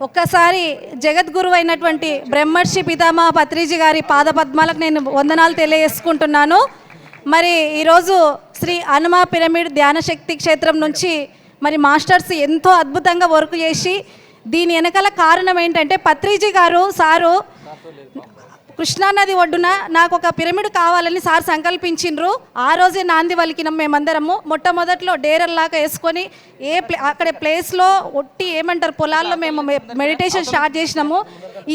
ఒక్కసారి జగద్గురు అయినటువంటి బ్రహ్మర్షి పితామహ పత్రిజీ గారి పాదపద్మాలకు నేను వందనాలు తెలియజేసుకుంటున్నాను. మరి ఈరోజు శ్రీ హనుమ పిరమిడ్ ధ్యాన శక్తి క్షేత్రం నుంచి మరి మాస్టర్స్ ఎంతో అద్భుతంగా వర్క్ చేసి దీని వెనకాల కారణం ఏంటంటే పత్రిజీ గారు సారు కృష్ణానది ఒడ్డున నాకు ఒక పిరమిడ్ కావాలని సార్ సంకల్పించిండ్రు. ఆ రోజే నాంది వలికినాం మేమందరము. మొట్టమొదట్లో డేరల్లాగా వేసుకొని ఏ ప్లే అక్కడ ప్లేస్లో ఒట్టి ఏమంటారు పొలాల్లో మేము మెడిటేషన్ స్టార్ట్ చేసినాము.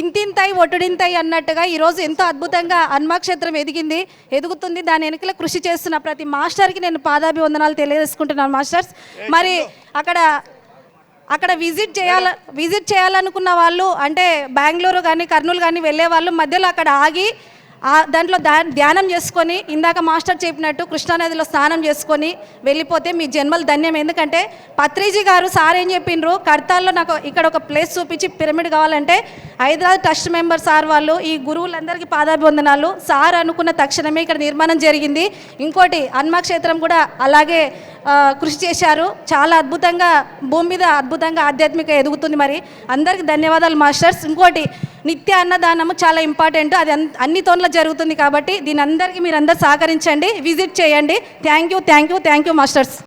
ఇంతింతై ఒట్టుడింతై అన్నట్టుగా ఈరోజు ఎంతో అద్భుతంగా హన్మాక్షేత్రం ఎదిగింది. ఎదుగుతుంది. దాని వెనుకల కృషి చేస్తున్న ప్రతి మాస్టర్కి నేను పాదాభివందనాలు తెలియజేసుకుంటున్నాను మాస్టర్స్. మరి అక్కడ అక్కడ విజిట్ చేయాల విజిట్ చేయాలనుకున్న వాళ్ళు అంటే బెంగళూరు కానీ కర్నూలు కానీ వెళ్ళే వాళ్ళు మధ్యలో అక్కడ ఆగి ఆ దాంట్లో ధ్యా- ధ్యానం చేసుకొని ఇందాక మాస్టర్ చెప్పినట్టు కృష్ణానదిలో స్నానం చేసుకొని వెళ్ళిపోతే మీ జన్మలు ధన్యం. ఎందుకంటే పత్రిజీ గారు సార్ ఏం చెప్పిండ్రు కడతాల్లో నాకు ఇక్కడ ఒక ప్లేస్ చూపించి పిరమిడ్ కావాలంటే హైదరాబాద్ ట్రస్ట్ మెంబర్ సార్ వాళ్ళు ఈ గురువులందరికీ పాదాభివందనాలు. సార్ అనుకున్న తక్షణమే ఇక్కడ నిర్మాణం జరిగింది. ఇంకోటి హనుమ క్షేత్రం కూడా అలాగే కృషి చేశారు. చాలా అద్భుతంగా భూమి మీద అద్భుతంగా ఆధ్యాత్మిక ఎదుగుతుంది మరి. అందరికీ ధన్యవాదాలు మాస్టర్స్. ఇంకోటి నిత్య అన్నదానము చాలా ఇంపార్టెంట్. అది అన్ని తోన్లో జరుగుతుంది కాబట్టి దీని అందరికీ మీరు అందరు సహకరించండి విజిట్ చేయండి. Thank you thank you thank you masters.